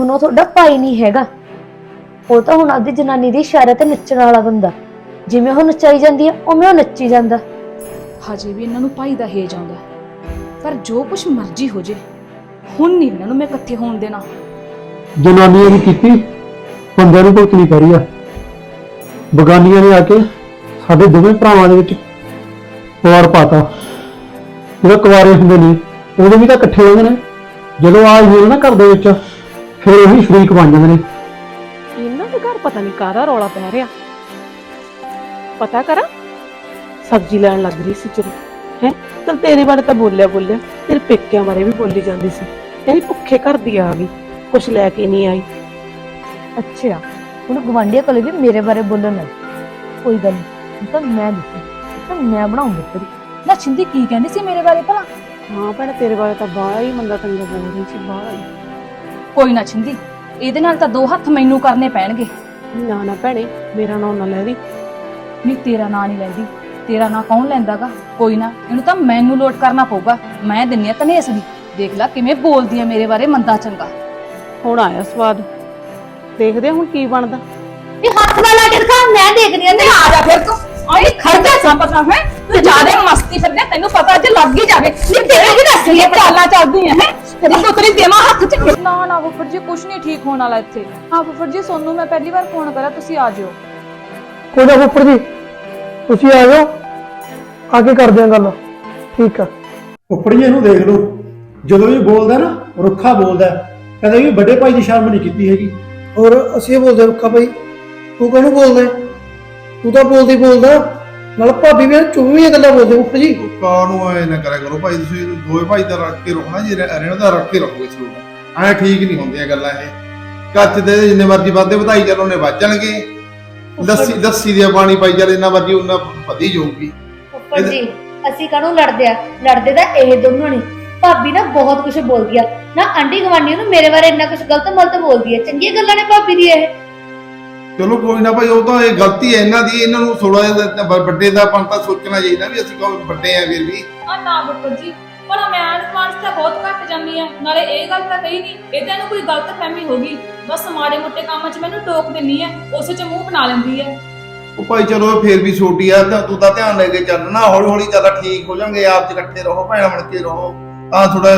ਹੁਣ ਉਹ ਤੁਹਾਡਾ ਭਾਈ ਨਹੀਂ ਹੈਗਾ। ਉਹ ਤਾਂ ਹੁਣ ਆਪਦੀ ਜਨਾਨੀ ਦੀ ਇਸ਼ਾਰੇ ਤੇ ਨੱਚਣ ਵਾਲਾ ਬੰਦਾ। ਜਿਵੇਂ ਉਹ ਨੱਚਾਈ ਜਾਂਦੀ ਆ ਉਵੇਂ ਉਹ ਨੱਚੀ ਜਾਂਦਾ। ਹਜੇ ਵੀ ਇਹਨਾਂ ਨੂੰ ਭਾਈ ਦਾ ਹੇਜ ਆਉਂਦਾ। ਪਰ ਜੋ ਕੁਛ ਮਰਜ਼ੀ ਹੋ ਜੇ ਹੁਣ ਨਹੀਂ ਇਹਨਾਂ ਨੂੰ ਮੈਂ ਇਕੱਠੇ ਹੋਣ ਦੇਣਾ। ਜਨਾਨੀਆਂ ਨੇ ਕੀਤੀ ਬੰਦਿਆਂ ਨੂੰ ਭੁਗਤਣੀ ਪੈ ਰਹੀ ਆ। ਬਗਾਨੀਆਂ ਨੇ ਆ ਕੇ ਸਾਡੇ ਦੋਵੇਂ ਭਰਾਵਾਂ ਦੇ ਵਿੱਚ ਪਵਾਰ ਪਾਤਾ। ਜਦੋਂ ਕੁਆਰੇ ਹੁੰਦੇ ਨੇ ਉਦੋਂ ਵੀ ਤਾਂ ਇਕੱਠੇ ਰਹਿੰਦੇ ਨੇ। ਜਦੋਂ ਆ ਨੇ ਨਾ ਘਰ ਦੇ ਵਿੱਚ ਫਿਰ ਉਹੀ ਸ਼ਰੀਕ ਬਣ ਜਾਂਦੇ ਨੇ। ਇਹਨਾਂ ਦੇ ਘਰ ਪਤਾ ਨਹੀਂ ਕਾਹਦਾ ਰੌਲਾ ਪੈ ਰਿਹਾ। ਪਤਾ ਕਰਾਂ? ਸਬਜ਼ੀ ਲੈਣ ਲੱਗ ਰਹੀ ਸੀ ਚਲੋ ਹੈ? ਚਲ ਤੇਰੇ ਬਾਰੇ ਤਾਂ ਬੋਲਿਆ ਬੋਲਿਆ ਤੇਰੇ ਪੇਕਿਆਂ ਬਾਰੇ ਵੀ ਬੋਲੀ ਜਾਂਦੀ ਸੀ। ਯਾਨੀ ਭੁੱਖੇ ਘਰ ਦੀ ਆ ਗਈ ਕੁਛ ਲੈ ਕੇ ਨਹੀਂ ਆਈ। ਅੱਛਾ ਹੁਣ ਗਵਾਂਢੀਆਂ ਕੋਲੇ ਵੀ ਮੇਰੇ ਬਾਰੇ ਬੋਲਣ ਲੱਗ ਕੋਈ ਗੱਲ ਨਹੀਂ ਤਾਂ ਮੈਂ ਦੱਸੂ ਹੁਣ ਤਾਂ ਮੈਂ ਬਣਾਉਂਗੀ ਤੇਰੀ। ਨਾ ਛਿੰਦੀ ਕੀ ਕਹਿੰਦੀ ਸੀ ਮੇਰੇ ਬਾਰੇ ਭਲਾ? ਹਾਂ ਭੈਣੇ ਤੇਰੇ ਬਾਰੇ ਤਾਂ ਬਾਹਲਾ ਹੀ ਮੰਦਾ ਚੰਗਾ ਬੋਲ ਰਹੀ ਸੀ ਬਾਹਲਾ ਹੀ। ਕੋਈ ਨਾ ਛਿੰਦੀ ਇਹਦੇ ਨਾਲ ਤਾਂ ਦੋ ਹੱਥ ਮੈਨੂੰ ਕਰਨੇ ਪੈਣਗੇ। ਨਾ ਨਾ ਭੈਣੇ ਮੇਰਾ ਨਾਂ ਨਾ ਲੈ ਦੀ। ਨਹੀਂ ਤੇਰਾ ਨਾਂ ਨਹੀਂ ਲੈਂਦੀ ਤੇਰਾ ਨਾਂ ਕੌਣ ਲੈਂਦਾਗਾ? ਕੋਈ ਨਾ ਇਹਨੂੰ ਤਾਂ ਮੈਨੂੰ ਲੋਟ ਕਰਨਾ ਪਊਗਾ ਮੈਂ ਦਿੰਨੀ ਆ ਤਨੇਸ ਦੀ। ਦੇਖ ਲੈ ਕਿਵੇਂ ਬੋਲਦੀ ਆ ਮੇਰੇ ਬਾਰੇ ਮੰਦਾ ਚੰਗਾ। ਹੁਣ ਆਇਆ ਸਵਾਦ। ਦੇਖਦੇ ਹੁਣ ਕੀ ਬਣਦਾ। ਇਹ ਹੱਥ ਨਾਲ ਲਾ ਕੇ ਦਿਖਾ ਮੈਂ ਦੇਖਦੀ ਆਂ ਤੇ ਆ ਜਾ ਫਿਰ ਤੂੰ। ਆਈ ਖੜਦਾ ਸੰਪਤਾ ਹੈ? ਤੂੰ ਜ਼ਿਆਦਾ ਮਸਤੀ ਫਿਰਦੇ ਤੈਨੂੰ ਪਤਾ ਜੇ ਲੱਗ ਹੀ ਜਾਵੇ। ਤੇਰੇ ਵੀ ਦੱਸ ਇਹ ਚਾਲਾਂ ਚੱਲਦੀ ਹੈ? ਤੇਰੀ ਪੁੱਤਰੀ ਦੇਵਾ ਹੱਥ ਚ। ਨਾ ਨਾ ਫੁੱਫੜ ਜੀ ਕੁਛ ਨਹੀਂ ਠੀਕ ਹੋਣ ਵਾਲਾ ਇੱਥੇ। ਹਾਂ ਫੁੱਫੜ ਜੀ ਸੋਨੂੰ ਮੈਂ ਪਹਿਲੀ ਵਾਰ ਫੋਨ ਕਰਿਆ ਤੁਸੀਂ ਆ ਜਿਓ। ਕੋਈ ਨਾ ਫੁੱਫੜ ਜੀ ਤੁਸੀਂ ਆ ਜਾਓ ਆ ਕੇ ਕਰਦੇ ਆਂ ਗੱਲ। ਠੀਕ ਆ। ਫੁੱਫੜ ਜੀ ਇਹਨੂੰ ਦੇਖ ਲਓ। ਜਦੋਂ ਵੀ ਬੋਲਦਾ ਨਾ ਰੁੱਖਾ ਬੋਲਦਾ। ਕਦੇ ਵੀ ਵੱਡੇ ਭਾਈ ਦੀ ਸ਼ਰਮ ਨਹੀਂ ਕੀਤੀ ਹੈਗੀ। ਔਰ ਅਸੀਂ ਇਹ ਬੋਲਦੇ ਰੁੱਖਾ ਭਾਈ। ਤੂੰ ਕਾਹਨੂੰ ਬੋਲਦਾ? ਤੂੰ ਤਾਂ ਬੋਲਦੀ ਬੋਲਦਾ। ਨਾਲ ਭਾਬੀ ਵੀ ਚੁੰਮੀਆਂ ਗੱਲਾਂ ਬੋਲਦੇ ਉੱਪਰ ਜੀ। ਕਾਨੂੰ ਐ ਨਾ ਕਰਿਆ ਕਰੋ ਭਾਈ ਤੁਸੀਂ ਦੋਵੇਂ ਭਾਈ ਤਾਂ ਰੱਖ ਕੇ ਰੱਖਣਾ ਜੀ ਰਹਿਣਾ ਤਾਂ ਰੱਖ ਕੇ ਰੱਖੋ ਇਸ ਨੂੰ। ਐ ਠੀਕ ਨਹੀਂ ਹੁੰਦੀਆਂ ਗੱਲਾਂ ਇਹ। ਕੱਚ ਦੇ ਜਿੰਨੇ ਮਰਜ਼ੀ ਵਾਧੇ ਵਧਾਈ ਚੱਲੋ ਨੇ ਵੱਜਣਗੇ ਲੱਸੀ ਲੱਸੀ ਦੇ ਪਾਣੀ ਪਾਈ ਚੱਲ ਜਿੰਨਾ ਮਰਜ਼ੀ ਉਹਨਾਂ ਵਧੀ ਜਾਊਗੀ। ਉੱਪਰ ਜੀ ਅਸੀਂ ਕਾਹਨੂੰ ਲੜਦੇ ਆ? ਲੜਦੇ ਤਾਂ ਇਹ ਦੋਨੋਂ ਨੇ। ਭਾਬੀ ਨਾ ਬਹੁਤ ਕੁਝ ਬੋਲਦੀ ਆ। ਨਾ ਆਂਟੀ ਗਵਾਂਢੀ ਨੂੰ ਮੇਰੇ ਬਾਰੇ ਇੰਨਾ ਕੁਝ ਗਲਤ ਮਲਤ ਬੋਲਦੀ ਆ। ਚੰਗੀਆਂ ਗੱਲਾਂ ਨੇ ਭਾਬੀ ਦੀ ਇਹ। ਚਲੋ ਕੋਈ ਨਾ ਭਾਈ ਉਹ ਤਾਂ ਇਹ ਗਲਤੀ ਹੈ ਇਹਨਾਂ ਦੀ ਇਹਨਾਂ ਨੂੰ ਥੋੜਾ ਜਿਹਾ ਵੱਡੇ ਦਾ ਆਪਾਂ ਤਾਂ ਸੋਚਣਾ ਚਾਹੀਦਾ ਵੀ ਅਸੀਂ ਕੋਈ ਵੱਡੇ ਆ ਫਿਰ ਵੀ। ਆ ਨਾ ਫੁੱਫੜ ਜੀ ਪਰ ਮੈਂ ਐਡਵਾਂਸ ਤਾਂ ਬਹੁਤ ਘੱਟ ਜਾਂਦੀ ਆ। ਨਾਲੇ ਇਹ ਗੱਲ ਤਾਂ ਕਹੀ ਨਹੀਂ ਇਹਦੇ ਨੂੰ ਕੋਈ ਗਲਤ ਫਹਿਮੀ ਹੋ ਗਈ। ਬਸ ਮਾੜੇ ਮੋਟੇ ਕੰਮ 'ਚ ਮੈਨੂੰ ਟੋਕ ਦਿੰਨੀ ਆ ਉਸੇ 'ਚ ਮੂੰਹ ਬਣਾ ਲੈਂਦੀ ਆ। ਉਹ ਭਾਈ ਚਲੋ ਫੇਰ ਵੀ ਛੋਟੀ ਆ ਤਾਂ ਤੂੰ ਤਾਂ ਧਿਆਨ ਲੈ ਕੇ ਚੱਲਣਾ ਹੌਲੀ ਹੌਲੀ ਚੱਲ ਠੀਕ ਹੋ ਜਾਣਗੇ ਆਪ ਚ ਇਕੱਠੇ ਰਹੋ ਭੈਣਾਂ ਬਣ ਕੇ ਰਹੋ। ਤਾਂ ਥੋੜਾ